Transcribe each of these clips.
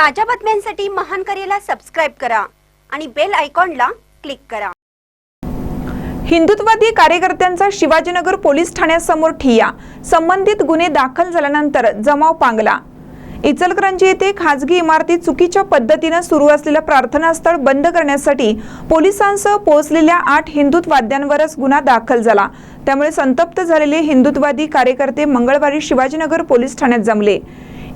ताज्या बातम्यांसाठी महान करेला सबस्क्राईब करा आणि बेल आयकॉनला क्लिक करा. हिंदुत्ववादी कार्यकर्त्यांचा शिवाजीनगर पोलीस ठाण्यासमोर ठिया संबंधित गुन्हे दाखल झाल्यानंतर जमाव पांगला. इचलकरंजी येथे खाजगी इमारतीत चुकीच्या पद्धतीनं सुरू असलेलं प्रार्थनास्थळ बंद करण्यासाठी पोलिसांसह पोहोचलेल्या आठ हिंदुत्ववाद्यांवरच गुन्हा दाखल झाला. त्यामुळे संतप्त झालेले हिंदुत्ववादी कार्यकर्ते मंगळवारी शिवाजीनगर पोलीस ठाण्यात जमले.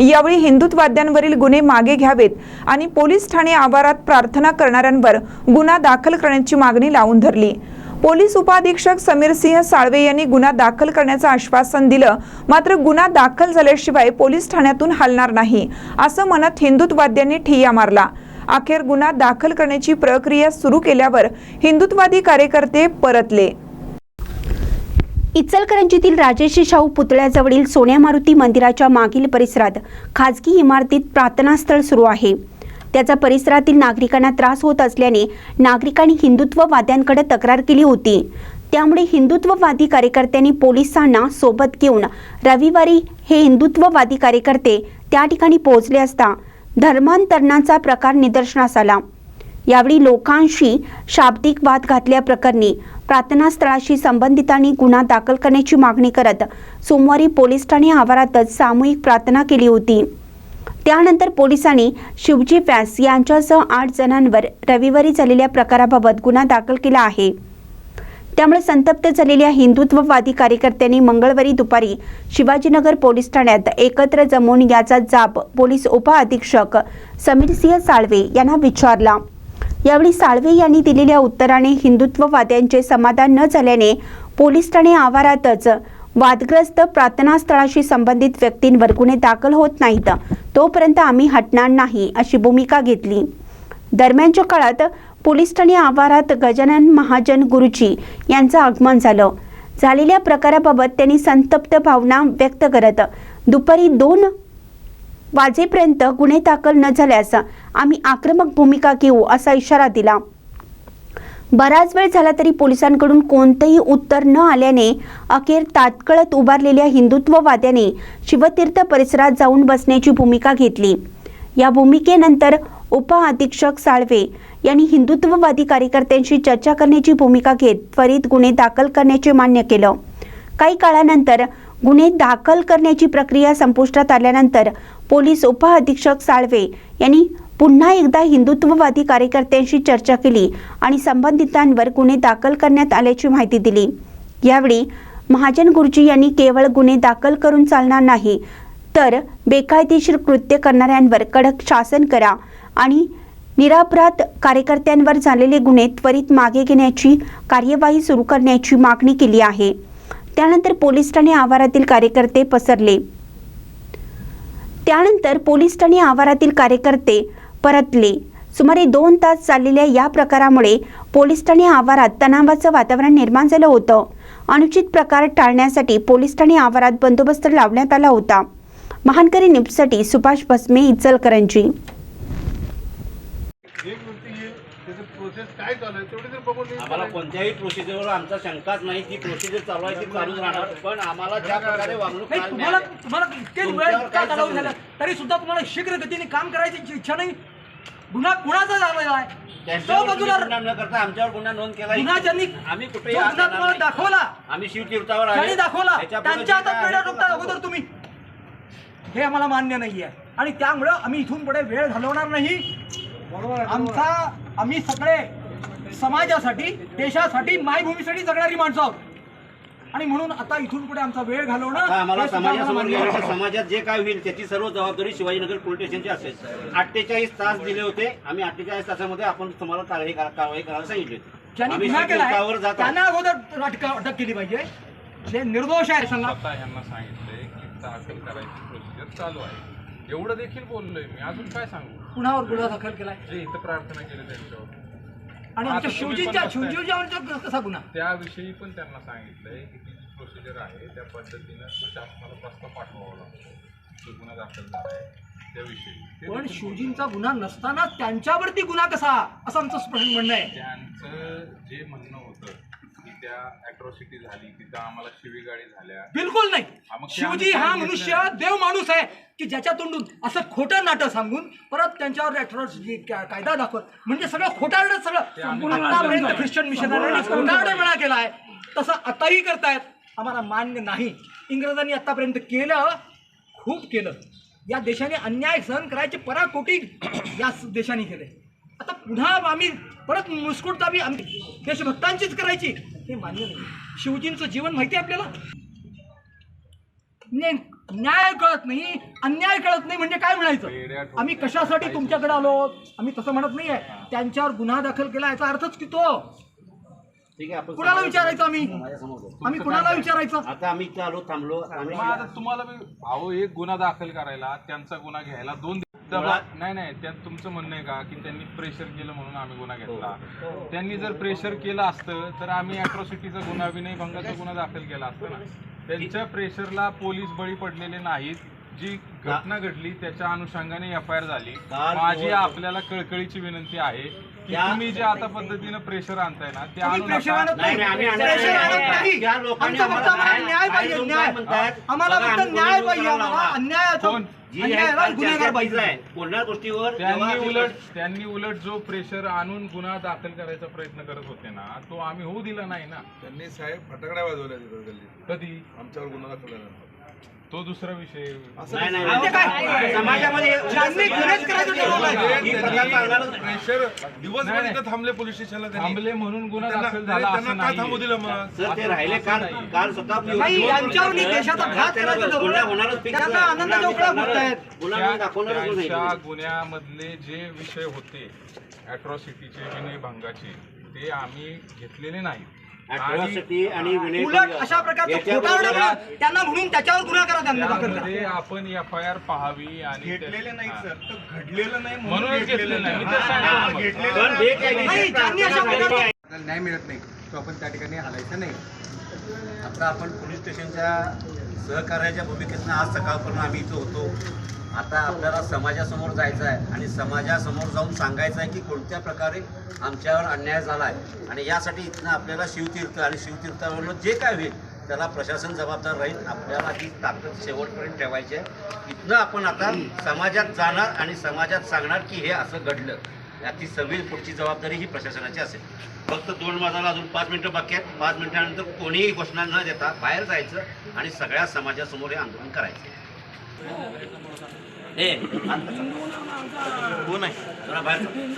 यावेळी हिंदुत्ववाद्यांवरील गुन्हे मागे घ्यावेत आणि पोलीस ठाणे आवारात प्रार्थना करणाऱ्यांवर गुन्हा दाखल करण्याची मागणी लावून धरली. पोलीस उपाधीक्षक समीर सिंह साळवे यांनी गुन्हा दाखल करण्याचं आश्वासन दिलं मात्र गुन्हा दाखल झाल्याशिवाय पोलीस ठाण्यातून हलणार नाही असं म्हणत हिंदुत्ववाद्यांनी ठिय्या मारला. अखेर गुन्हा दाखल करण्याची प्रक्रिया सुरू केल्यावर हिंदुत्ववादी कार्यकर्ते परतले. इचलकरंजीतील राजेशी शाहू पुतळ्याजवळील सोन्या मारुती मंदिराच्या मागील परिसरात खाजगी इमारतीत प्रार्थनास्थळ सुरू आहे. त्याचा परिसरातील नागरिकांना त्रास होत असल्याने नागरिकांनी हिंदुत्ववाद्यांकडे तक्रार केली होती. त्यामुळे हिंदुत्ववादी कार्यकर्त्यांनी पोलिसांना सोबत घेऊन रविवारी हे हिंदुत्ववादी कार्यकर्ते त्या ठिकाणी पोहोचले असता धर्मांतरणाचा प्रकार निदर्शनास आला. यावेळी लोकांशी शाब्दिक वाद घातल्याप्रकरणी प्रार्थनास्थळाशी संबंधितांनी गुन्हा दाखल करण्याची मागणी करत सोमवारी पोलीस ठाणे आवारातच सामूहिक प्रार्थना केली होती. त्यानंतर पोलिसांनी शिवजी व्यास यांच्यासह आठ जणांवर रविवारी झालेल्या प्रकाराबाबत गुन्हा दाखल केला आहे. त्यामुळे संतप्त झालेल्या हिंदुत्ववादी कार्यकर्त्यांनी मंगळवारी दुपारी शिवाजीनगर पोलीस ठाण्यात एकत्र जमून याचा जाब पोलीस उपअधीक्षक समीर सिंह साळवे यांना विचारला. यावेळी साळवे यांनी दिलेल्या उत्तराने हिंदुत्ववाद्यांचे समाधान न झाल्याने पोलीस ठाणे आवारातच वादग्रस्त प्रार्थनास्थळाशी संबंधित व्यक्तींवर गुन्हे दाखल होत नाहीत. तोपर्यंत आम्ही हटणार नाही अशी भूमिका घेतली. दरम्यानच्या काळात पोलीस ठाणे आवारात गजानन महाजन गुरुजी यांचं आगमन झालं. झालेल्या प्रकाराबाबत त्यांनी संतप्त भावना व्यक्त करत दुपारी दोन वाजेपर्यंत गुन्हे दाखल न झाल्यास आम्ही आक्रमक भूमिका घेऊ असा इशारा दिला. बराच वेळ झाला तरी पोलिसांकडून कोणतंही उत्तर न आल्याने अखेर तात्कळत उभारलेल्या हिंदुत्ववाद्याने शिवतीर्थ परिसरात जाऊन बसण्याची भूमिका घेतली. या भूमिकेनंतर उपअधीक्षक साळवे यांनी हिंदुत्ववादी कार्यकर्त्यांशी चर्चा करण्याची भूमिका घेत त्वरित गुन्हे दाखल करण्याचे मान्य केलं. काही काळानंतर गुन्हे दाखल करण्याची प्रक्रिया संपुष्टात आल्यानंतर पोलीस उपअधीक्षक साळवे यांनी पुन्हा एकदा हिंदुत्ववादी कार्यकर्त्यांशी चर्चा केली आणि संबंधितांवर गुन्हे दाखल करण्यात आल्याची माहिती दिली. यावेळी महाजन गुरुजी यांनी केवळ गुन्हे दाखल करून चालणार नाही तर बेकायदेशीर कृत्य करणाऱ्यांवर कडक शासन करा आणि निरापराध कार्यकर्त्यांवर झालेले गुन्हे त्वरित मागे घेण्याची कार्यवाही सुरू करण्याची मागणी केली आहे. त्यानंतर पोलीस ठाणे आवारातील कार्यकर्ते पसरले. त्यानंतर पोलीस ठाणे आवारातील कार्यकर्ते परतले. सुमारे दोन तास चाललेल्या या प्रकारामुळे पोलीस ठाणे आवारात तणावाचं वातावरण निर्माण झालं होतं. अनुचित प्रकार टाळण्यासाठी पोलीस ठाणे आवारात बंदोबस्त लावण्यात आला होता. महानकरी निपसाठी सुभाष भस्मे इचलकरंजी एक व्यक्ती येईल त्याचं प्रोसेस काय चालू आहे तेवढे तर बघून. आम्हाला कोणत्याही प्रोसिजरवर आमचा शंकाच नाही. की प्रोसिजर चालू आहे ती चालूच राहणार. पण आम्हाला ज्या प्रकारे वागणूक नाही तुम्हाला मिळाली, तुम्हाला तुमच्यावर वेळ कालावधी संबंध झाला तरी सुद्धा तुम्हाला शीघ्र गतीने काम करायची इच्छा नाही. गुन्हा कुणाचा झालेला आहे? तो त्यांच्यावर बाजूला गुन्हा न करता आमच्यावर गुन्हा नोंद केला गुन्हा ज्यांनी आम्ही कुठेही जो हात गुन्हा देणार तुम्हाला नाही. दाखवला आम्ही शिवतीर्थावर आहे. ज्यांनी दाखवला त्याच्यापुढे त्यांच्या जे काय हातात आहे ते दाखवू. अगोदर तुम्ही. हे आम्हाला मान्य नाहीये. आणि त्यामुळं आम्ही इथून पुढे वेळ घालवणार नाही. आमचा. आम्ही सगळे समाजासाठी देशासाठी मायभूमीसाठी जगणारी माणसं आहोत. आणि म्हणून आता इथून पुढे आमचा वेळ घालवणं आम्हाला हे सुद्धा समाजासमोर मान्य. समाजात जे काय होईल त्याची सर्व जबाबदारी शिवाजीनगर पोलीस स्टेशनची असेल. अठ्ठेचाळीस तास दिले होते. आम्ही अठ्ठेचाळीस तासामध्ये आपण तुम्हाला कारवाई करा- कारवाई करायला सांगितली होती. ज्यांनी आम्ही गुन्हा केलाय शिवतीर्थावर जात आहोत. त्यांना अगोदर अटक अटक केली पाहिजे. जे निर्दोष आहे सांगा स्वतः यांना सांगितलंय की दाखल करायची प्रोसिजर चालू आहे. एवढं देखील बोललोय मी. अजून काय सांगू? कुणावर गुन्हा दाखल केलाय? जे इथं प्रार्थना केली त्यांच्यावर. आणि आता आमच्या तुम्ही शिवजींच्या पण बघताय. शिवजींच्या कसा गुन्हा? त्याविषयी पण त्यांना सांगितलंय की ती जी प्रोसिजर आहे त्या पद्धतीनं शासनाला प्रस्ताव पाठवावा लागतो. जो गुन्हा दाखल झाला आहे त्याविषयी. ते पण देखील शिवजींचा गुन्हा नसताना त्यांच्यावरती गुन्हा कसा? असं आमचं स्पष्ट म्हणणं आहे. त्यांचं जे म्हणणं होतं त्या अॅट्रॉसिटी झाली तिथं आम्हाला शिवीगाळी झाल्या. बिलकुल नाही. शिवजी हा. मनुष्य देव माणूस आहे की ज्याच्या तोंडून असं खोटं नाटक सांगून परत त्यांच्यावर का- कायदा दाखवत. म्हणजे सगळं खोटारडं सगळं. आतापर्यंत ख्रिश्चन मिशनरी खोटारडेपणा केला आहे तसं आताही करतायत. आम्हाला मान्य नाही. इंग्रजांनी आतापर्यंत केलं खूप केलं. या देशाने अन्याय सहन करायचे पराकोटी या देशाने केले. आता पुन्हा आम्ही परत मुस्कुटताबी आम्ही देशभक्तांचीच करायची. हे मान्य नाही. शिवजींचं जीवन माहिती आहे आपल्याला? न्याय न्याय कळत नाही अन्याय कळत नाही म्हणजे काय म्हणायचं? आम्ही कशासाठी तुमच्याकडे आलो? आम्ही तसं म्हणत नाहीये. त्यांच्यावर गुन्हा दाखल केला याचा अर्थच की तो. ठीक आहे आपण कुणाला विचारायचं आम्ही. आम्ही कुणाला विचारायचं? आता आम्ही आलो थांबलो. आम्ही मग आता तुम्हाला अहो एक गुन्हा दाखल करायला त्यांचा गुन्हा घ्यायला दोन नाही नाही त्यात तुमचं म्हणणं आहे का? की त्यांनी प्रेशर केलं म्हणून आम्ही गुन्हा घेतला. त्यांनी जर प्रेशर केलं असतं तर आम्ही अॅट्रॉसिटीचा गुन्हा विनय भंगाचा गुन्हा दाखल केला असता ना. त्यांच्या प्रेशरला पोलीस बळी पडलेले नाहीत. जी घटना घडली त्याच्या अनुषंगाने एफ आय आर झाली. काल माझी आपल्याला कळकळीची विनंती आहे त्या- तुम्ही जे आता पद्धतीनं प्रेशर आणताय ना ते प्रेशर नका. आणत नाही, नाही, आम्ही आणत प्रेशर नाही. आणत नाही. त्या लोकांनी आमचं फक्त आम्हाला आम्हाला न्याय पाहिजे न्याय? आम्हाला बघा, फक्त आम्ही न्याय पाहिजे आम्हाला. अन्यायाचा कोण? जी अन्यायाला काही गुन्हेगार चर्चा पाहिजे आहे बोलणाऱ्या गोष्टीवर जेव्हा त्यांनी उलट त्यांनी उलट जो प्रेशर आणून गुन्हा दाखल करायचा प्रयत्न करत होते ना तो आम्ही होऊ दिला नाही ना त्यांनी साहेब फटाकड्या वाजवल्या तिथं गल्लीत कधी आमच्यावर गुन्हा दाखल तो दुसरा विषय नाही नाही म्हणजे काय? नाही. समाजामध्ये ज्यांनी गुन्हेच करायचं ठरवलंय. ही प्रथा चालणारच नाही. प्रेशर दिवसभर नाही, इथं थांबले पोलीस स्टेशनला त्यांनी थांबले म्हणून गुन्हा त्यांना दाखल नाही, झाला त्यांना असं का थांबू नाही दिलं मग सर ते राहिले काल काल स्वतः नाही, यांच्यावर देशाचा घात करायचं ठरवलं. गुन्हा होणारच fix त्यांना आहे. आनंदाचा गुन्हा उकळा आम्ही फुटतायत. करणारच. गुन्हा आम्ही त्या- दाखवणारच नाही. त्यांच्या गुन्ह्यामधले जे विषय होते अॅट्रॉसिटीचे विनय भंगाचे ते आम्ही घेतलेले नाहीत आणि Atrocity आणि विनय उलट अशा प्रकारचं याच्या खोटारडं विरोधात- त्यांना म्हणून त्याच्यावर गुन्हा करा त्यांना दाखल करा त्यामध्ये आपण एफ आय आर पाहावी आणि घेतलेले नाही. सर. तर घडलेलं नाही म्हणूनच घेतलेलं नाही. मी तेच हा, सांगतो ना मग. घेतलेलं पण जे काही नाही, ज्यांनी अशा प्रकारचं आपल्याला न्याय मिळत नाही. तो आपण त्या ठिकाणी हालायचं नाही. आता आपण पोलीस स्टेशनच्या सहकार्याच्या भूमिकेतनं आज सकाळपर्यंत आम्ही इथं होतो. आता आपल्याला समाजासमोर जायचं आहे आणि समाजासमोर जाऊन सांगायचं आहे की कोणत्या प्रकारे आमच्यावर अन्याय झाला आहे. आणि यासाठी इथनं आपल्याला शिवतीर्थ आणि शिवतीर्थावरनं जे काय होईल त्याला प्रशासन जबाबदार राहील. आपल्याला ही ताकद शेवटपर्यंत ठेवायची आहे. इथनं आपण आता समाजात जाणार आणि समाजात सांगणार की हे असं घडलं. याची सगळी पुढची जबाबदारी ही प्रशासनाची असेल. फक्त दोन वाजायला अजून पाच मिनटं बाकी आहेत. पाच मिनिटानंतर कोणीही घोषणा न देता बाहेर जायचं आणि सगळ्या समाजासमोर हे आंदोलन करायचं. ए कोण आहे? जरा बाहेर